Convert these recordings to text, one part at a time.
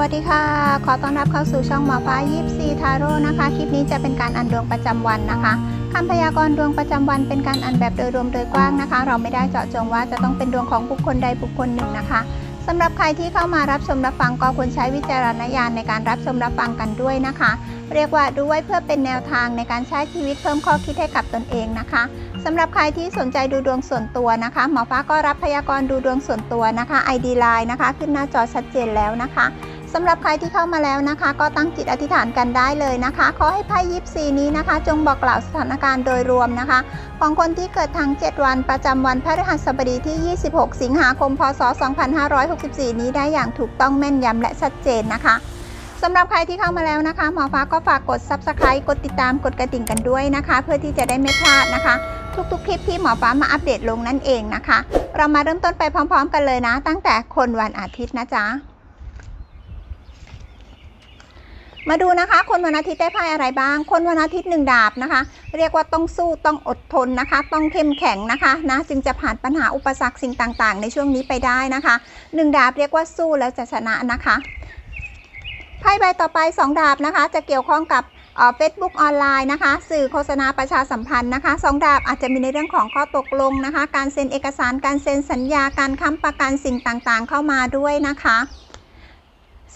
วัสดีค่ะ ขอต้อนรับเข้าสู่ช่องหมอฟ้ายิปซีทาโร่นะคะ คลิปนี้จะเป็นการอ่านดวงประจำวันนะคะคำพยากรณ์ดวงประจำวันเป็นการอ่านแบบโดยรวมโดยกว้างนะคะ เราไม่ได้เจาะจงว่าจะต้องเป็นดวงของบุคคลใดบุคคลหนึ่งนะคะสำหรับใครที่เข้ามารับชมรับฟังก็ควรใช้วิจารณญาณในการรับชมรับฟังกันด้วยนะคะ เรียกว่าดูไว้เพื่อเป็นแนวทางในการใช้ชีวิตเพิ่มข้อคิดให้กับตนเองนะคะสำหรับใครที่สนใจดูดวงส่วนตัวนะคะ หมอฟ้าก็รับพยากรณ์ดูดวงส่วนตัวนะคะ ID Line นะคะ ขึ้นหน้าจอชัดเจนแล้วนะคะ สำหรับใครที่เข้ามาแล้วนะคะ ก็ตั้งจิตอธิษฐานกันได้เลยนะคะ ขอให้ไพ่ยิปซีนี้นะคะ จงบอกกล่าวสถานการณ์โดยรวมนะคะ ของคนที่เกิดทั้ง 7 วันประจำวันพฤหัสบดีที่ 26 สิงหาคม พศ 2564 นี้ได้อย่างถูกต้องแม่นยำและชัดเจนนะคะสำหรับใครที่เข้ามาแล้วนะคะ หมอฟ้าก็ฝากกด Subscribe กดติดตามกดกระดิ่งกันด้วยนะคะ เพื่อที่จะได้ไม่พลาดนะคะ ทุกๆ คลิปที่หมอฟ้ามาอัปเดตลงนั่นเองนะคะ เรามาเริ่มต้นไปพร้อม ๆ กันเลยนะ ตั้งแต่คนวันอาทิตย์นะจ๊ะ มาดูนะคะ คนวันอาทิตย์ได้ไพ่อะไรบ้าง คนวันอาทิตย์หนึ่งดาบนะคะ เรียกว่าต้องสู้ต้องอดทนนะคะ ต้องเข้มแข็งนะคะนะจึงจะผ่านปัญหาอุปสรรคสิ่งต่างๆ ในช่วงนี้ไปได้นะคะหนึ่งดาบเรียกว่าสู้แล้วจะชนะนะคะไพ่ใบต่อไปสองดาบนะคะ จะเกี่ยวข้องกับเฟซบุ๊กออนไลน์นะคะ สื่อโฆษณาประชาสัมพันธ์นะคะสองดาบอาจจะมีในเรื่องของข้อตกลงนะคะ การเซ็นเอกสารการเซ็นสัญญาการค้ำประกันสิ่งต่างๆ เข้ามาด้วยนะคะ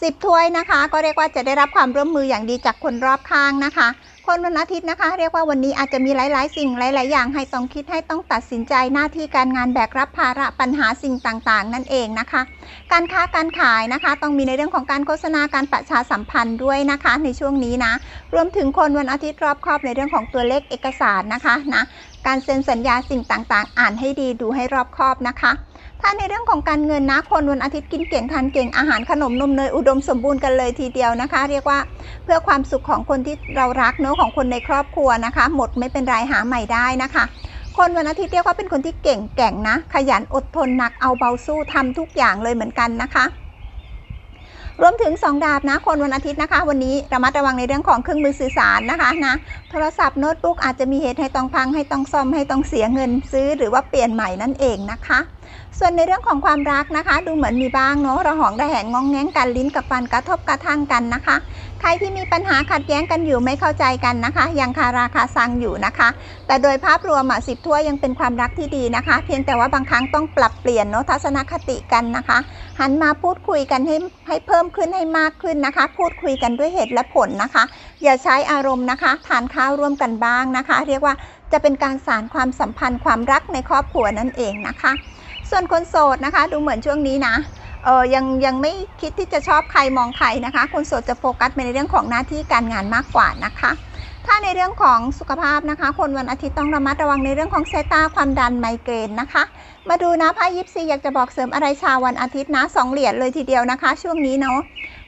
สิบถ้วยนะคะ ก็เรียกว่าจะได้รับความร่วมมืออย่างดีจากคนรอบข้างนะคะ คนวันอาทิตย์นะคะ เรียกว่าวันนี้อาจจะมีหลาย ๆ สิ่งหลาย ๆ อย่างให้ต้องคิดให้ต้องตัดสินใจหน้าที่การงานแบกรับภาระปัญหาสิ่งต่าง ๆ นั่นเองนะคะ การค้าการขายนะคะ ต้องมีในเรื่องของการโฆษณาการประชาสัมพันธ์ด้วยนะคะ ในช่วงนี้นะ รวมถึงคนวันอาทิตย์รอบครอบในเรื่องของตัวเลขเอกสารนะคะนะการเซ็นสัญญาสิ่งต่าง ๆ อ่านให้ดีดูให้รอบคอบนะคะ ถ้าในเรื่องของการเงินนะคนวันอาทิตย์กินเก่งทานเก่งอาหารขนมนมเนยอุดมสมบูรณ์กันเลยทีเดียวนะคะ เรียกว่าเพื่อความสุขของคนที่เรารักเนอะของคนในครอบครัวนะคะ หมดไม่เป็นไรหาใหม่ได้นะคะคนวันอาทิตย์เรียกว่าเป็นคนที่เก่งแก่งนะ ขยันอดทนหนักเอาเบาสู้ทำทุกอย่างเลยเหมือนกันนะคะ รวมถึง 2 ดาบนะ คนวันอาทิตย์นะคะ วันนี้ระมัดระวังในเรื่องของเครื่องมือสื่อสารนะคะนะโทรศัพท์โน้ตบุ๊กอาจจะมีเหตุให้ต้องพังให้ต้องซ่อมให้ต้องเสียเงินซื้อหรือว่าเปลี่ยนใหม่นั่นเองนะคะ ส่วนในเรื่องของความรักนะคะ ดูเหมือนมีบ้างเนาะระหองระแหงงองแงงกันลิ้นกับฟันกระทบกระทั่งกันนะคะ ใครที่มีปัญหาขัดแย้งกันอยู่ไม่เข้าใจกันนะคะ ยังคาราคาซังอยู่นะคะ แต่โดยภาพรวมอะสิบทั่วยังเป็นความรักที่ดีนะคะ เพียงแต่ว่าบางครั้งต้องปรับเปลี่ยนเนาะทัศนคติกันนะคะ หันมาพูดคุยกันให้ให้เพิ่มขึ้นให้มากขึ้นนะคะ พูดคุยกันด้วยเหตุและผลนะคะ อย่าใช้อารมณ์นะคะ ทานข้าวร่วมกันบ้างนะคะ เรียกว่าจะเป็นการสานความสัมพันธ์ความรักในครอบครัวนั่นเองนะคะ ส่วนคนโสดนะคะ ดูเหมือนช่วงนี้นะเออยังยังไม่คิดที่จะชอบใครมองใครนะคะ คนโสดจะโฟกัสไปในเรื่องของหน้าที่การงานมากกว่านะคะ ถ้าในเรื่องของสุขภาพนะคะ คนวันอาทิตย์ต้องระมัดระวังในเรื่องของสายตาความดันไมเกรนนะคะ มาดูนะไพ่ยิปซีอยากจะบอกเสริมอะไรชาววันอาทิตย์นะสองเหรียญเลยทีเดียวนะคะ ช่วงนี้เนาะ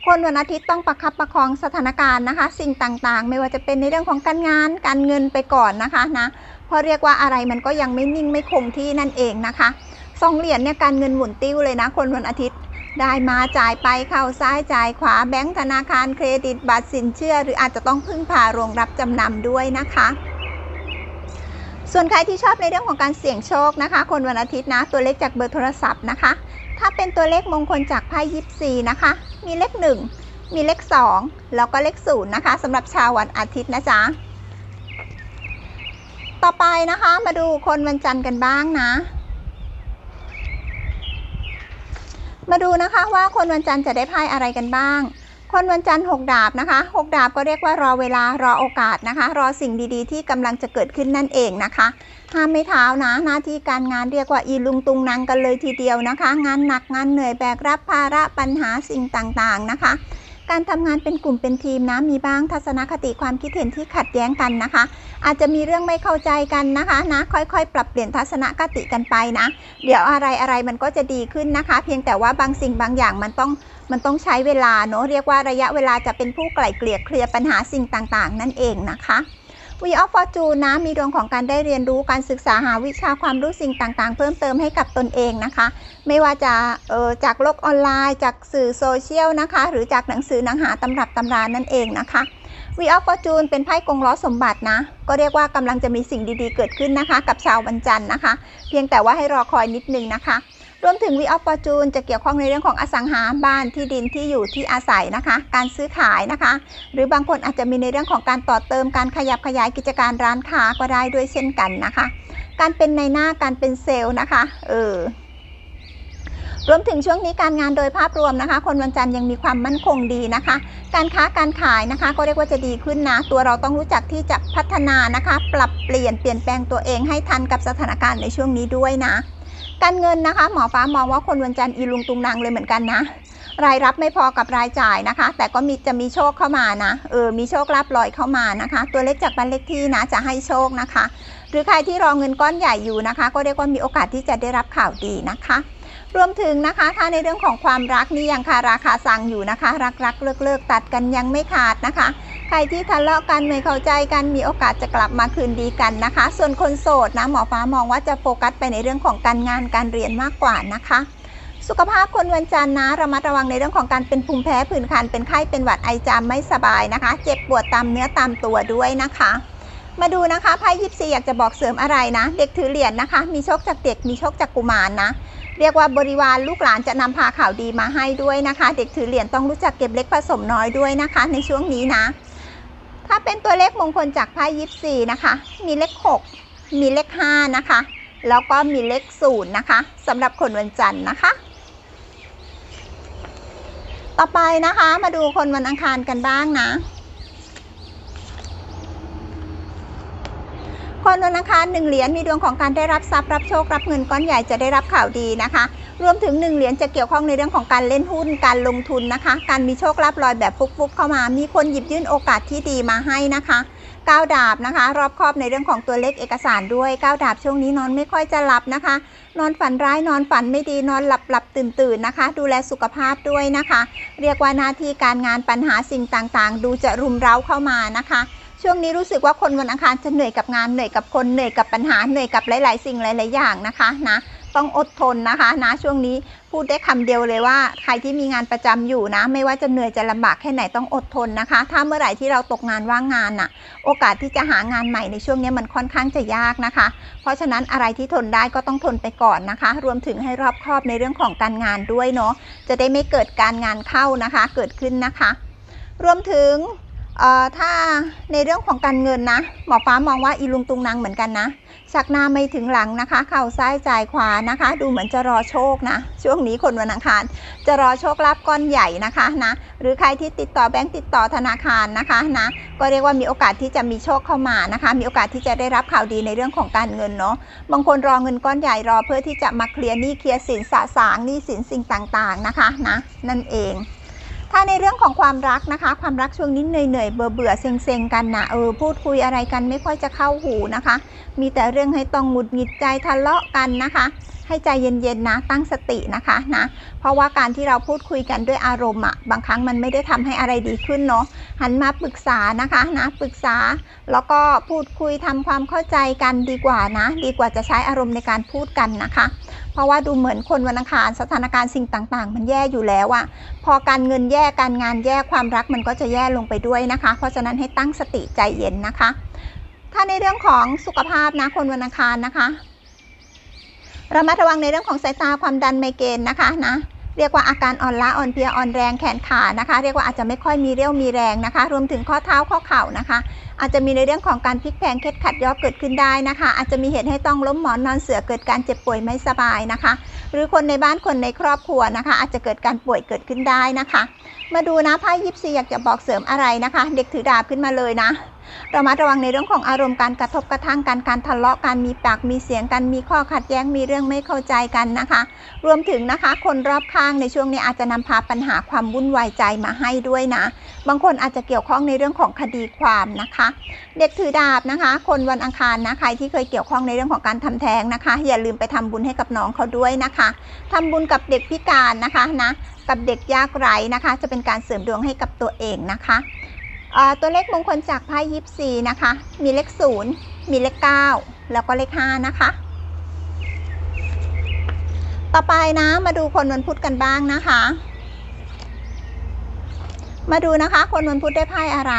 คนวันอาทิตย์ต้องประคับประคองสถานการณ์นะคะ สิ่งต่างๆ ไม่ว่าจะเป็นในเรื่องของการงานการเงินไปก่อนนะคะนะเพราะเรียกว่าอะไรมันก็ยังไม่นิ่งไม่คงที่นั่นเองนะคะ สองเหรียญเนี่ยการเงินหมุนติ้วเลยนะ คนวันอาทิตย์ ได้มาจ่ายไปเข้าซ้ายจ่ายขวาแบงก์ธนาคารเครดิตบัตรสินเชื่อ หรืออาจจะต้องพึ่งพาโรงรับจำนำด้วยนะคะ ส่วนใครที่ชอบในเรื่องของการเสี่ยงโชคนะคะ คนวันอาทิตย์นะ ตัวเลขจากเบอร์โทรศัพท์นะคะ ถ้าเป็นตัวเลขมงคลจากไพ่ยิปซีนะคะ มีเลข 1 มีเลข 2 แล้วก็เลข0นะคะสำหรับชาววันอาทิตย์นะจ๊ะต่อไปนะคะมาดูคนวันจันทร์กันบ้างนะ มาดูนะคะว่าคนวันจันทร์จะได้ไพ่อะไรกันบ้าง คนวันจันทร์หกดาบนะคะหกดาบก็เรียกว่ารอเวลารอโอกาสนะคะ รอสิ่งดีๆ ที่กำลังจะเกิดขึ้นนั่นเองนะคะห้ามไม่เท้านะหน้าที่การงานเรียกว่าอีลุงตุงนังกันเลยทีเดียวนะคะ งานหนักงานเหนื่อยแบกรับภาระปัญหาสิ่งต่างๆนะคะ การทำงานเป็นกลุ่มเป็นทีมนะมีบ้างทัศนคติความคิดเห็นที่ขัดแย้งกันนะคะ อาจจะมีเรื่องไม่เข้าใจกันนะคะนะค่อยๆ ปรับเปลี่ยนทัศนคติกันไปนะ เดี๋ยวอะไรอะไรมันก็จะดีขึ้นนะคะ เพียงแต่ว่าบางสิ่งบางอย่างมันต้องมันต้องใช้เวลาเนาะเรียกว่าระยะเวลาจะเป็นผู้ไกล่เกลี่ยเคลียร์ปัญหาสิ่งต่างๆ นั่นเองนะคะ วีออฟฟอร์จูนนะมีดวงของการได้เรียนรู้การศึกษาหาวิชาความรู้สิ่งต่างๆ เพิ่มเติมให้กับตนเองนะคะ ไม่ว่าจะเออจากโลกออนไลน์ จากสื่อโซเชียลนะคะ หรือจากหนังสือหนังหาตำรับตำรานั่นเองนะคะวีออฟฟอร์จูนเป็นไพ่กงล้อสมบัตินะ ก็เรียกว่ากำลังจะมีสิ่งดีๆเกิดขึ้นนะคะ กับชาววันจันทร์นะคะ เพียงแต่ว่าให้รอคอยนิดนึงนะคะ รวมถึงวีออฟฟอร์จูนจะเกี่ยวข้องในเรื่องของอสังหาบ้านที่ดินที่อยู่ที่อาศัยนะคะ การซื้อขายนะคะ หรือบางคนอาจจะมีในเรื่องของการต่อเติมการขยับขยายกิจการร้านค้าก็ได้ด้วยเช่นกันนะคะ การเป็นในหน้าการเป็นเซลล์นะคะเออรวมถึงช่วงนี้การงานโดยภาพรวมนะคะ คนวันจันทร์ยังมีความมั่นคงดีนะคะ การค้าการขายนะคะ ก็เรียกว่าจะดีขึ้นนะ ตัวเราต้องรู้จักที่จะพัฒนานะคะ ปรับเปลี่ยนเปลี่ยนแปลงตัวเองให้ทันกับสถานการณ์ในช่วงนี้ด้วยนะ การเงินนะคะ หมอฟ้ามองว่าคนวันจันทร์อีลุงตุงนางเลยเหมือนกันนะรายรับไม่พอกับรายจ่ายนะคะ แต่ก็มีจะมีโชคเข้ามานะเออมีโชคลาภลอยเข้ามานะคะ ตัวเลขจากบ้านเลขที่นะจะให้โชคนะคะ หรือใครที่รอเงินก้อนใหญ่อยู่นะคะ ก็เรียกว่ามีโอกาสที่จะได้รับข่าวดีนะคะ รวมถึงนะคะถ้าในเรื่องของความรักนี่ยังคาราคาซังอยู่นะคะ รักรักเลิกเลิกตัดกันยังไม่ขาดนะคะ ใครที่ทะเลาะกันไม่เข้าใจกันมีโอกาสจะกลับมาคืนดีกันนะคะ ส่วนคนโสดนะหมอฟ้ามองว่าจะโฟกัสไปในเรื่องของการงานการเรียนมากกว่านะคะ สุขภาพคนวันจันทร์นะระมัดระวังในเรื่องของการเป็นภูมิแพ้ผื่นคันเป็นไข้เป็นหวัดไอจามไม่สบายนะคะ เจ็บปวดตามเนื้อตามตัวด้วยนะคะ มาดูนะคะไพ่ยิปซีอยากจะบอกเสริมอะไรนะ เด็กถือเหรียญนะคะ มีโชคจากเด็กมีโชคจากกุมารนะเรียกว่าบริวารลูกหลานจะนำพาข่าวดีมาให้ด้วยนะคะ เด็กถือเหรียญต้องรู้จักเก็บเล็กผสมน้อยด้วยนะคะ ในช่วงนี้นะ ถ้าเป็นตัวเลขมงคลจากไพ่ยิปซีนะคะ มีเลข 6 มีเลข 5 นะคะ แล้วก็มีเลข0นะคะสำหรับคนวันจันทร์นะคะ ต่อไปนะคะมาดูคนวันอังคารกันบ้างนะ คนวันอังคารหนึ่งเหรียญมีดวงของการได้รับทรัพย์รับโชครับเงินก้อนใหญ่จะได้รับข่าวดีนะคะ รวมถึงหนึ่งเหรียญจะเกี่ยวข้องในเรื่องของการเล่นหุ้น การลงทุนนะคะ การมีโชคลาภลอยแบบฟุกๆเข้ามา มีคนหยิบยื่นโอกาสที่ดีมาให้นะคะก้าวดาบนะคะ รอบครอบในเรื่องของตัวเลขเอกสารด้วยก้าวดาบช่วงนี้นอนไม่ค่อยจะหลับนะคะ นอนฝันร้ายนอนฝันไม่ดีนอนหลับหลับตื่นตื่นนะคะ ดูแลสุขภาพด้วยนะคะ เรียกว่าหน้าที่การงานปัญหาสิ่งต่างๆ ดูจะรุมเร้าเข้ามานะคะช่วงนี้รู้สึกว่าคนวันอังคารจะเหนื่อยกับงานเหนื่อยกับคนเหนื่อยกับปัญหาเหนื่อยกับหลาย ๆ สิ่งหลาย ๆ อย่างนะคะนะ ต้องอดทนนะคะนะช่วงนี้พูดได้คำเดียวเลยว่า ใครที่มีงานประจำอยู่นะ ไม่ว่าจะเหนื่อยจะลำบากแค่ไหนต้องอดทนนะคะ ถ้าเมื่อไหร่ที่เราตกงานว่างงานน่ะ โอกาสที่จะหางานใหม่ในช่วงนี้มันค่อนข้างจะยากนะคะ เพราะฉะนั้นอะไรที่ทนได้ก็ต้องทนไปก่อนนะคะ รวมถึงให้รอบครอบในเรื่องของการงานด้วยเนาะจะได้ไม่เกิดการงานเข้านะคะ เกิดขึ้นนะคะ รวมถึง ถ้าในเรื่องของการเงินนะ หมอฟ้ามองว่าอีลุงตุงนางเหมือนกันนะชักหน้าไม่ถึงหลังนะคะ เข่าซ้ายจ่ายขวานะคะ ดูเหมือนจะรอโชคนะ ช่วงนี้คนวันอังคาร จะรอโชคลาภก้อนใหญ่นะคะนะ หรือใครที่ติดต่อแบงก์ติดต่อธนาคารนะคะนะ ก็เรียกว่ามีโอกาสที่จะมีโชคเข้ามานะคะ มีโอกาสที่จะได้รับข่าวดีในเรื่องของการเงินเนาะ บางคนรอเงินก้อนใหญ่รอเพื่อที่จะมาเคลียร์หนี้เคลียร์สินสะสางหนี้สินสิ่งต่างๆนะคะนะ นั่นเอง ถ้าในเรื่องของความรักนะคะ ความรักช่วงนี้เหนื่อยๆเบื่อเบื่อๆเซ็งกันนะเออพูดคุยอะไรกันไม่ค่อยจะเข้าหูนะคะ มีแต่เรื่องให้ต้องหงุดหงิดใจทะเลาะกันนะคะให้ใจเย็นๆนะ ตั้งสตินะคะนะ เพราะว่าการที่เราพูดคุยกันด้วยอารมณ์อะบางครั้งมันไม่ได้ทำให้อะไรดีขึ้นเนาะ หันมาปรึกษานะคะนะปรึกษาแล้วก็พูดคุยทำความเข้าใจกันดีกว่านะ ดีกว่าจะใช้อารมณ์ในการพูดกันนะคะ เพราะว่าดูเหมือนคนวันอังคารสถานการณ์สิ่งต่างๆ มันแย่อยู่แล้วอะพอการเงินแย่การงานแย่ความรักมันก็จะแย่ลงไปด้วยนะคะ เพราะฉะนั้นให้ตั้งสติใจเย็นนะคะ ถ้าในเรื่องของสุขภาพนะคนวันอังคารนะคะ ระมัดระวังในเรื่องของสายตาความดันไมเกรนนะคะนะเรียกว่าอาการอ่อนล้าอ่อนเพลียอ่อนแรงแขนขานะคะ เรียกว่าอาจจะไม่ค่อยมีเรี่ยวมีแรงนะคะ รวมถึงข้อเท้าข้อเข่านะคะ อาจจะมีในเรื่องของการพลิกแพลงเคล็ดขัดย่อเกิดขึ้นได้นะคะ อาจจะมีเหตุให้ต้องล้มหมอนนอนเสือเกิดการเจ็บป่วยไม่สบายนะคะ หรือคนในบ้านคนในครอบครัวนะคะ อาจจะเกิดการป่วยเกิดขึ้นได้นะคะ มาดูนะไพ่ยิปซีอยากจะบอกเสริมอะไรนะคะ เด็กถือดาบขึ้นมาเลยนะ รามาระวังในเรื่องของอารมณ์การกระทบกระทั่งกันการทะเลาะกันมีปากมีเสียงกันมีข้อขัดแย้งมีเรื่องไม่เข้าใจกันนะคะ รวมถึงนะคะ คนรอบข้างในช่วงนี้อาจจะนำพาปัญหาความวุ่นวายใจมาให้ด้วยนะ บางคนอาจจะเกี่ยวข้องในเรื่องของคดีความนะคะ เด็กถือดาบนะคะ คนวันอังคารนะใครที่เคยเกี่ยวข้องในเรื่องของการทำแท้งนะคะ อย่าลืมไปทำบุญให้กับน้องเขาด้วยนะคะทำบุญกับเด็กพิการนะคะนะกับเด็กยากไร้นะคะ จะเป็นการเสริมดวงให้กับตัวเองนะคะ ตัวเลขมงคลจากไพ่ยิปซีนะคะ มีเลขศูนย์มีเลขเก้าแล้วก็เลขห้านะคะ ต่อไปนะมาดูคนวันพุธกันบ้างนะคะ มาดูนะคะ คนวันพุธได้ไพ่อะไร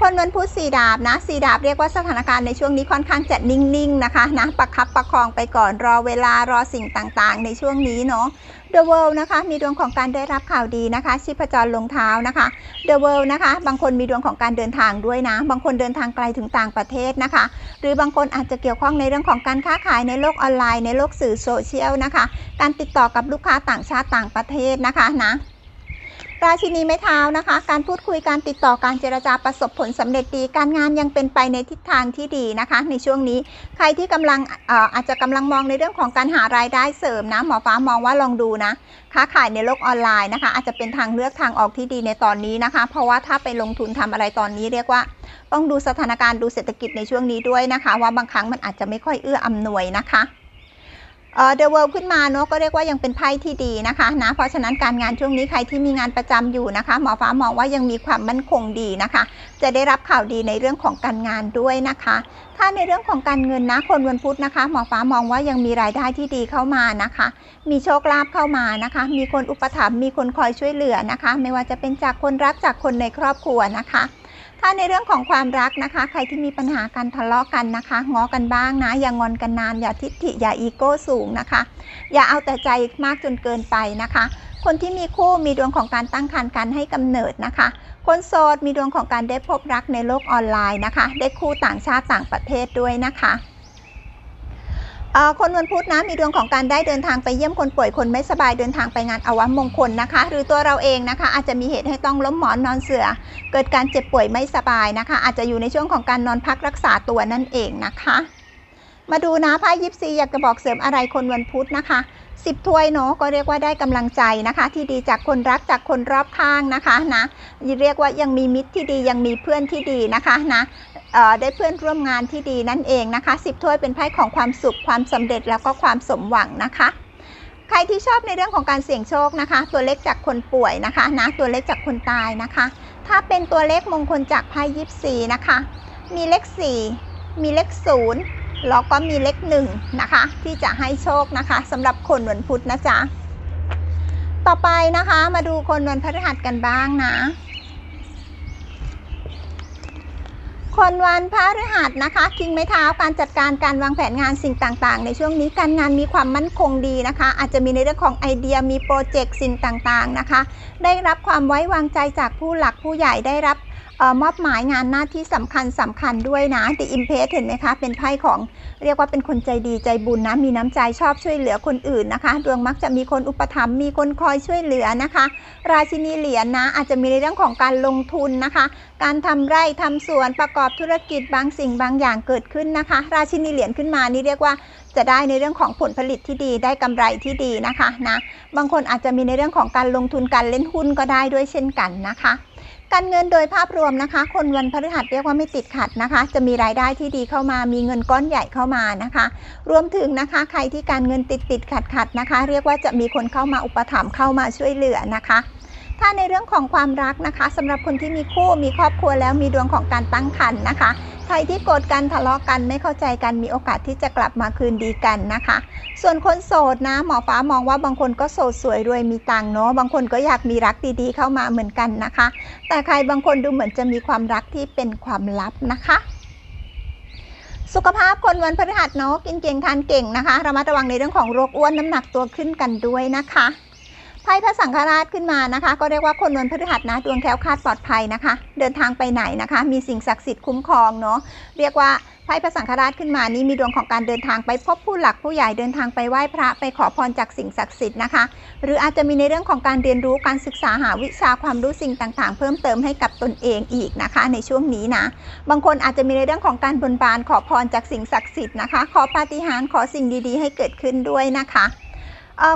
คนวันพุธสีดาบนะสีดาบเรียกว่าสถานการณ์ในช่วงนี้ค่อนข้างจะนิ่งๆนะคะนะประคับประคองไปก่อนรอเวลารอสิ่งต่างๆ ในช่วงนี้เนาะ The World นะคะ มีดวงของการได้รับข่าวดีนะคะ ชีพจรลงเท้านะคะ The World นะคะ บางคนมีดวงของการเดินทางด้วยนะ บางคนเดินทางไกลถึงต่างประเทศนะคะ หรือบางคนอาจจะเกี่ยวข้องในเรื่องของการค้าขายในโลกออนไลน์ในโลกสื่อโซเชียลนะคะ การติดต่อกับลูกค้าต่างชาติต่างประเทศนะคะนะ ราชินีไม้เท้านะคะ การพูดคุยการติดต่อการเจรจาประสบผลสำเร็จดี การงานยังเป็นไปในทิศทางที่ดีนะคะ ในช่วงนี้ใครที่กำลังอออาจจะกำลังมองในเรื่องของการหารายได้เสริมนะ หมอฟ้ามองว่าลองดูนะค้าขายในโลกออนไลน์นะคะ อาจจะเป็นทางเลือกทางออกที่ดีในตอนนี้นะคะ เพราะว่าถ้าไปลงทุนทำอะไรตอนนี้เรียกว่า ต้องดูสถานการณ์ดูเศรษฐกิจในช่วงนี้ด้วยนะคะ ว่าบางครั้งมันอาจจะไม่ค่อยเอื้ออำนวยนะคะ เอ่อ The World ขึ้นมาเนาะก็เรียกว่ายังเป็นไพ่ที่ดีนะคะนะเพราะฉะนั้นการงานช่วงนี้ใครที่มีงานประจำอยู่นะคะหมอฟ้ามองว่ายังมีความมั่นคงดีนะคะ จะได้รับข่าวดีในเรื่องของการงานด้วยนะคะ ถ้าในเรื่องของการเงินนะคนวันพุธนะคะหมอฟ้ามองว่ายังมีรายได้ที่ดีเข้ามานะคะ มีโชคลาภเข้ามานะคะ มีคนอุปถัมภ์มีคนคอยช่วยเหลือนะคะ ไม่ว่าจะเป็นจากคนรักจากคนในครอบครัวนะคะ ถ้าในเรื่องของความรักนะคะ ใครที่มีปัญหาการทะเลาะกันนะคะ ง้อกันบ้างนะ อย่างอนกันนาน อย่าทิฐิ อย่าอีโก้สูงนะคะ อย่าเอาแต่ใจมากจนเกินไปนะคะ คนที่มีคู่มีดวงของการตั้งครรภ์การให้กำเนิดนะคะ คนโสดมีดวงของการได้พบรักในโลกออนไลน์นะคะ ได้คู่ต่างชาติต่างประเทศด้วยนะคะ คนวันพุธนะมีดวงของการได้เดินทางไปเยี่ยมคนป่วยคนไม่สบายเดินทางไปงานอวมงคลนะคะ หรือตัวเราเองนะคะ อาจจะมีเหตุให้ต้องล้มหมอนนอนเสือเกิดการเจ็บป่วยไม่สบายนะคะ อาจจะอยู่ในช่วงของการนอนพักรักษาตัวนั่นเองนะคะ มาดูนะไพ่ยิปซีอยากจะบอกเสริมอะไรคนวันพุธนะคะ สิบถ้วยเนาะก็เรียกว่าได้กำลังใจนะคะ ที่ดีจากคนรักจากคนรอบข้างนะคะนะเรียกว่ายังมีมิตรที่ดียังมีเพื่อนที่ดีนะคะนะเออได้เพื่อนร่วมงานที่ดีนั่นเองนะคะสิบถ้วยเป็นไพ่ของความสุขความสำเร็จแล้วก็ความสมหวังนะคะใครที่ชอบในเรื่องของการเสี่ยงโชคนะคะ ตัวเลขจากคนป่วยนะคะนะตัวเลขจากคนตายนะคะ ถ้าเป็นตัวเลขมงคลจากไพ่ยิปซีนะคะ มีเลข 4 มีเลข 0 แล้วก็มีเลข1นะคะ ที่จะให้โชคนะคะสำหรับคนวันพุธนะจ๊ะต่อไปนะคะมาดูคนวันพฤหัสกันบ้างนะ คนวันพฤหัสนะคะคิงไม้เท้าการจัดการการวางแผนงานสิ่งต่างๆ ในช่วงนี้การงานมีความมั่นคงดีนะคะ อาจจะมีในเรื่องของไอเดียมีโปรเจกต์สิ่งต่างๆนะคะ ได้รับความไว้วางใจจากผู้หลักผู้ใหญ่ได้รับ มอบหมายงานหน้าที่สำคัญสำคัญด้วยนะ The Impress เห็นไหมคะ เป็นไพ่ของเรียกว่าเป็นคนใจดีใจบุญนะ มีน้ำใจชอบช่วยเหลือคนอื่นนะคะ ดวงมักจะมีคนอุปถัมภ์มีคนคอยช่วยเหลือนะคะ ราชินีเหรียญนะอาจจะมีในเรื่องของการลงทุนนะคะ การทำไร่ทำสวนประกอบธุรกิจบางสิ่งบางอย่างเกิดขึ้นนะคะ ราชินีเหรียญขึ้นมานี่เรียกว่าจะได้ในเรื่องของผลผลิตที่ดีได้กำไรที่ดีนะคะนะบางคนอาจจะมีในเรื่องของการลงทุนการเล่นหุ้นก็ได้ด้วยเช่นกันนะคะ การเงินโดยภาพรวมนะคะ คนวันพฤหัสเรียกว่าไม่ติดขัดนะคะ จะมีรายได้ที่ดีเข้ามา มีเงินก้อนใหญ่เข้ามานะคะ รวมถึงนะคะใครที่การเงินติดติดขัดขัดนะคะ เรียกว่าจะมีคนเข้ามาอุปถัมภ์เข้ามาช่วยเหลือนะคะถ้าในเรื่องของความรักนะคะสำหรับคนที่มีคู่มีครอบครัวแล้วมีดวงของการตั้งครรภ์นะคะ ครที่โกรธกันทะเลาะกันไม่เข้าใจกันมีโอกาสที่จะกลับมาคืนดีกันนะคะ ส่วนคนโสดนะ หมอฟ้ามองว่าบางคนก็โสดสวยรวยมีตังค์เนาะบางคนก็อยากมีรักดีๆเข้ามาเหมือนกันนะคะ แต่ใครบางคนดูเหมือนจะมีความรักที่เป็นความลับนะคะสุขภาพคนวันพฤหัสเนาะกินเก่งทานเก่งนะคะระมัดระวังในเรื่องของโรคอ้วนน้ำหนักตัวขึ้นกันด้วยนะคะ ไพ่พระสังฆราชขึ้นมานะคะ ก็เรียกว่าคนวันพฤหัสนะดวงแคล้วคลาดปลอดภัยนะคะ เดินทางไปไหนนะคะ มีสิ่งศักดิ์สิทธิ์คุ้มครองเนาะเรียกว่าไพ่พระสังฆราชขึ้นมานี้มีดวงของการเดินทางไปพบผู้หลักผู้ใหญ่เดินทางไปไหว้พระไปขอพรจากสิ่งศักดิ์สิทธิ์นะคะ หรืออาจจะมีในเรื่องของการเรียนรู้การศึกษาหาวิชาความรู้สิ่งต่างๆ เพิ่มเติมให้กับตนเองอีกนะคะ ในช่วงนี้นะ บางคนอาจจะมีในเรื่องของการบนบานขอพรจากสิ่งศักดิ์สิทธิ์นะคะ ขอปาฏิหาริย์ขอสิ่งดีๆ ให้เกิดขึ้นด้วยนะคะ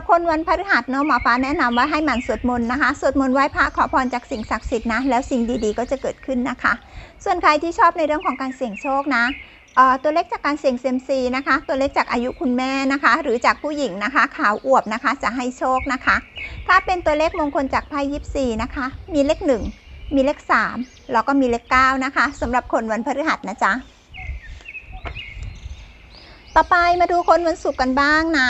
คนวันพฤหัสเนาะหมอฟ้าแนะนำว่าให้หมั่นสวดมนต์นะคะสวดมนต์ไหว้พระขอพรจากสิ่งศักดิ์สิทธิ์นะแล้วสิ่งดีๆก็จะเกิดขึ้นนะคะ ส่วนใครที่ชอบในเรื่องของการเสี่ยงโชคนะตัวเลขจากการเสี่ยงเซมซีนะคะ ตัวเลขจากอายุคุณแม่นะคะ หรือจากผู้หญิงนะคะ ขาวอวบนะคะจะให้โชคนะคะ ถ้าเป็นตัวเลขมงคลจากไพ่ยิปซีนะคะ มีเลขหนึ่งมีเลขสามแล้วก็มีเลขเก้านะคะสำหรับคนวันพฤหัสนะจ๊ะ ต่อไปมาดูคนวันศุกร์กันบ้างนะ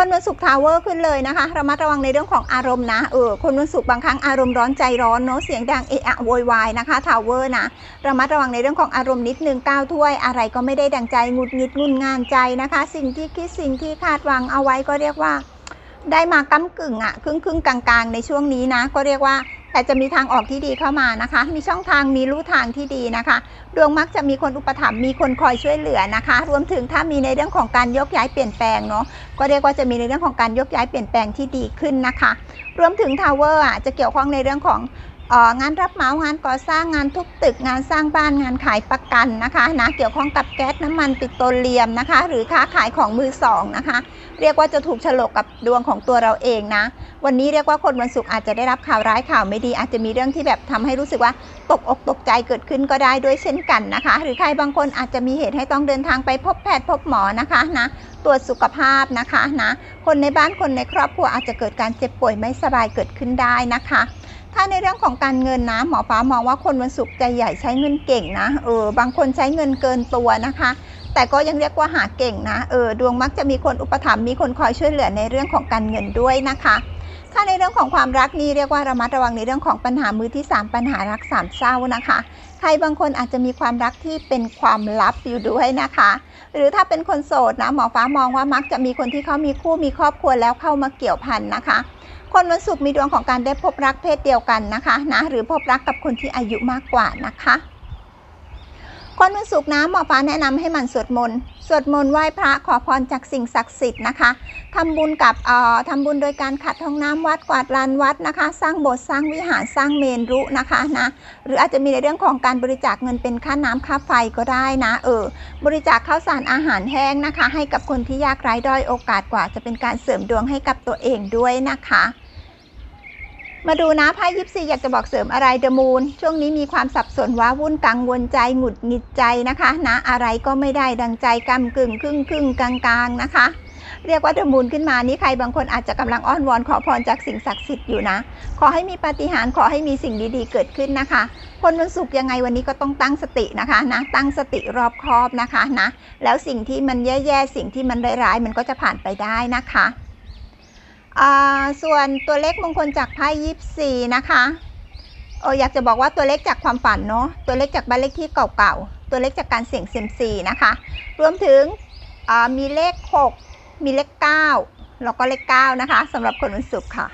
คนวันศุกร์ทาวเวอร์ขึ้นเลยนะคะระมัดระวังในเรื่องของอารมณ์นะเออคนวันศุกร์บางครั้งอารมณ์ร้อนใจร้อนเนาะเสียงดังเอะอะโวยวายนะคะทาวเวอร์นะระมัดระวังในเรื่องของอารมณ์นิดนึงก้าวถ้วย อะไรก็ไม่ได้ดังใจงุดงิดงุนงานใจนะคะ สิ่งที่คิดสิ่งที่คาดหวังเอาไว้ก็เรียกว่า ได้มาก้ากึ่งอะครึ่งครึ่งกลางๆ ในช่วงนี้นะ ก็เรียกว่า แต่จะมีทางออกที่ดีเข้ามานะคะ มีช่องทางมีลู่ทางที่ดีนะคะ ดวงมักจะมีคนอุปถัมภ์มีคนคอยช่วยเหลือนะคะ รวมถึงถ้ามีในเรื่องของการยกย้ายเปลี่ยนแปลงเนาะก็เรียกว่าจะมีในเรื่องของการยกย้ายเปลี่ยนแปลงที่ดีขึ้นนะคะ รวมถึงทาวเวอร์อะจะเกี่ยวข้องในเรื่องของงานรับเหมางานก่อสร้างงานทุบตึกงานสร้างบ้านงานขายประกันนะคะนะเกี่ยวข้องกับแก๊สน้ำมันปิโตรเลียมนะคะ หรือค้าขายของมือสองนะคะ เรียกว่าจะถูกฉลกกับดวงของตัวเราเองนะ วันนี้เรียกว่าคนวันศุกร์อาจจะได้รับข่าวร้ายข่าวไม่ดี อาจจะมีเรื่องที่แบบทำให้รู้สึกว่าตกอกตกใจเกิดขึ้นก็ได้ด้วยเช่นกันนะคะ หรือใครบางคนอาจจะมีเหตุให้ต้องเดินทางไปพบแพทย์พบหมอนะคะนะตรวจสุขภาพนะคะนะคนในบ้านคนในครอบครัวอาจจะเกิดการเจ็บป่วยไม่สบายเกิดขึ้นได้นะคะถ้าในเรื่องของการเงินนะหมอฟ้ามองว่าคนวันศุกร์ใจใหญ่ใช้เงินเก่งนะเออบางคนใช้เงินเกินตัวนะคะ แต่ก็ยังเรียกว่าหาเก่งนะเออดวงมักจะมีคนอุปถัมภ์มีคนคอยช่วยเหลือในเรื่องของการเงินด้วยนะคะ ถ้าในเรื่องของความรักนี่เรียกว่าระมัดระวังในเรื่องของปัญหามือที่ 3 ปัญหารักสามเศร้านะคะ ใครบางคนอาจจะมีความรักที่เป็นความลับอยู่ด้วยนะคะ หรือถ้าเป็นคนโสดนะหมอฟ้ามองว่ามักจะมีคนที่เขามีคู่มีครอบครัวแล้วเข้ามาเกี่ยวพันนะคะ คนวันศุกร์มีดวงของการได้พบรักเพศเดียวกันนะคะนะหรือพบรักกับคนที่อายุมากกว่านะคะ คนวันศุกร์นะหมอฟ้าแนะนำให้หมันสวดมนต์สวดมนต์ไหว้พระขอพรจากสิ่งศักดิ์สิทธิ์นะคะทำบุญกับเอ่อทำบุญโดยการขัดห้องน้ำวัดกวาดลานวัดนะคะ สร้างโบสถ์สร้างวิหารสร้างเมนรุนะคะนะหรืออาจจะมีในเรื่องของการบริจาคเงินเป็นค่าน้ำค่าไฟก็ได้นะเออบริจาคข้าวสารอาหารแห้งนะคะ ให้กับคนที่ยากไร้ด้อยโอกาสกว่าจะเป็นการเสริมดวงให้กับตัวเองด้วยนะคะ มาดูนะไพ่ยิปซีอยากจะบอกเสริมอะไรเดอะมูนช่วงนี้มีความสับสนว้าวุ่นกังวลใจหงุดหงิดใจนะคะนะอะไรก็ไม่ได้ดังใจกำกึ่งครึ่งครึ่งกลางกลางๆนะคะเรียกว่าเดอะมูนขึ้นมานี่ใครบางคนอาจจะกำลังอ้อนวอนขอพรจากสิ่งศักดิ์สิทธิ์อยู่นะ ขอให้มีปาฏิหาริย์ขอให้มีสิ่งดีๆเกิดขึ้นนะคะคนวันศุกร์ยังไงวันนี้ก็ต้องตั้งสตินะคะนะตั้งสติรอบคอบนะคะนะแล้วสิ่งที่มันแย่ๆสิ่งที่มันร้ายๆมันก็จะผ่านไปได้นะคะ ส่วนตัวเลขมงคลจากไพ่ยิปซีนะคะเอออยากจะบอกว่าตัวเลขจากความฝันเนาะตัวเลขจากบ้านเลขที่เก่าๆตัวเลขจากการเสี่ยงเซียมซีนะคะ รวมถึงมีเลข 6 มีเลข 9 แล้วก็เลข 9 นะคะสำหรับคนวันศุกร์ค่ะ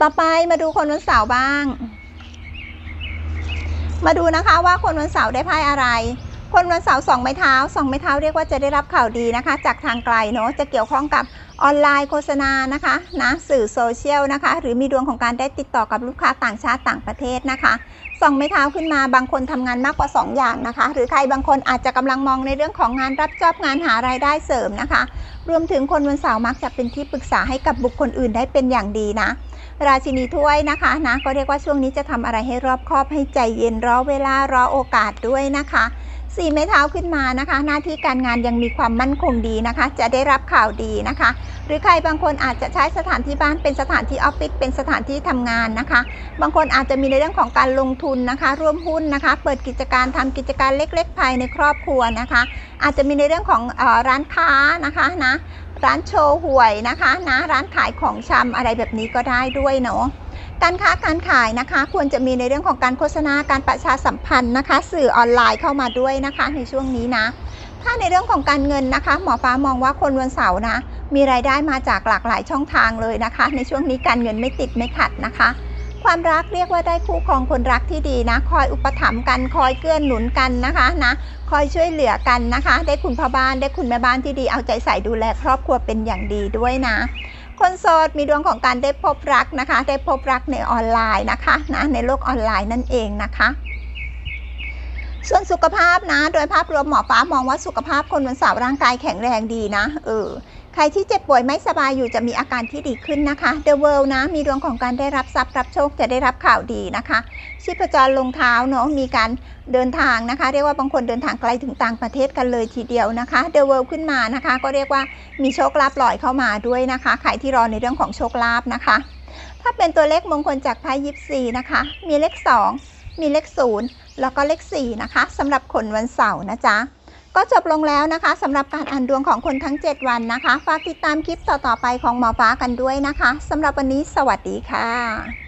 ต่อไปมาดูคนวันเสาร์บ้าง มาดูนะคะว่าคนวันเสาร์ได้ไพ่อะไร คนวันเสาร์สองไม้เท้าสองไม้เท้าเรียกว่าจะได้รับข่าวดีนะคะ จากทางไกลเนาะจะเกี่ยวข้องกับออนไลน์โฆษณานะคะนะสื่อโซเชียลนะคะ หรือมีดวงของการได้ติดต่อกับลูกค้าต่างชาติต่างประเทศนะคะสองไม้เท้าขึ้นมาบางคนทำงานมากกว่า 2 อย่างนะคะ หรือใครบางคนอาจจะกำลังมองในเรื่องของงานรับจอบงานหารายได้เสริมนะคะ รวมถึงคนวันเสาร์มักจะเป็นที่ปรึกษาให้กับบุคคลอื่นได้เป็นอย่างดีนะราชินีถ้วยนะคะนะก็เรียกว่าช่วงนี้จะทำอะไรให้รอบคอบให้ใจเย็นรอเวลารอโอกาสด้วยนะคะ สี่ไม้เท้าขึ้นมานะคะ หน้าที่การงานยังมีความมั่นคงดีนะคะ จะได้รับข่าวดีนะคะ หรือใครบางคนอาจจะใช้สถานที่บ้านเป็นสถานที่ออฟฟิศเป็นสถานที่ทำงานนะคะ บางคนอาจจะมีในเรื่องของการลงทุนนะคะ ร่วมหุ้นนะคะ เปิดกิจการทำกิจการเล็ก ๆ ภายในครอบครัวนะคะ อาจจะมีในเรื่องของออร้านค้านะคะนะร้านโชว์หวยนะคะนะร้านขายของชำอะไรแบบนี้ก็ได้ด้วยเนาะ การค้าการขายนะคะ ควรจะมีในเรื่องของการโฆษณาการประชาสัมพันธ์นะคะ สื่อออนไลน์เข้ามาด้วยนะคะ ในช่วงนี้นะ ถ้าในเรื่องของการเงินนะคะ หมอฟ้ามองว่าคนวันเสาร์นะ มีรายได้มาจากหลากหลายช่องทางเลยนะคะ ในช่วงนี้การเงินไม่ติดไม่ขัดนะคะ ความรักเรียกว่าได้คู่ครองคนรักที่ดีนะ คอยอุปถัมภ์กันคอยเกื้อหนุนกันนะคะนะคอยช่วยเหลือกันนะคะ ได้คุณพ่อบ้านได้คุณแม่บ้านที่ดีเอาใจใส่ดูแลครอบครัวเป็นอย่างดีด้วยนะ คนโสดมีดวงของการได้พบรักนะคะ ได้พบรักในออนไลน์นะคะนะในโลกออนไลน์นั่นเองนะคะส่วนสุขภาพนะ โดยภาพรวมหมอฟ้ามองว่าสุขภาพคนวันเสาร์ร่างกายแข็งแรงดีนะ เออ ใครที่เจ็บป่วยไม่สบายอยู่จะมีอาการที่ดีขึ้นนะคะ The World นะ มีดวงของการได้รับทรัพย์รับโชคจะได้รับข่าวดีนะคะชีพจรลงเท้าเนาะมีการเดินทางนะคะ เรียกว่าบางคนเดินทางไกลถึงต่างประเทศกันเลยทีเดียวนะคะ The World ขึ้นมานะคะ ก็เรียกว่ามีโชคลาภลอยเข้ามาด้วยนะคะใครที่รอในเรื่องของโชคลาภนะคะ ถ้าเป็นตัวเลขมงคลจากไพ่ยิปซีนะคะ มีเลข 2 มีเลข 0 แล้วก็เลข4นะคะสำหรับคนวันเสาร์นะจ๊ะ ก็จบลงแล้วนะคะสำหรับการอ่านดวงของคนทั้ง 7 วันนะคะ ฝากติดตามคลิปต่อๆไปของหมอฟ้ากันด้วยนะคะสำหรับวันนี้สวัสดีค่ะ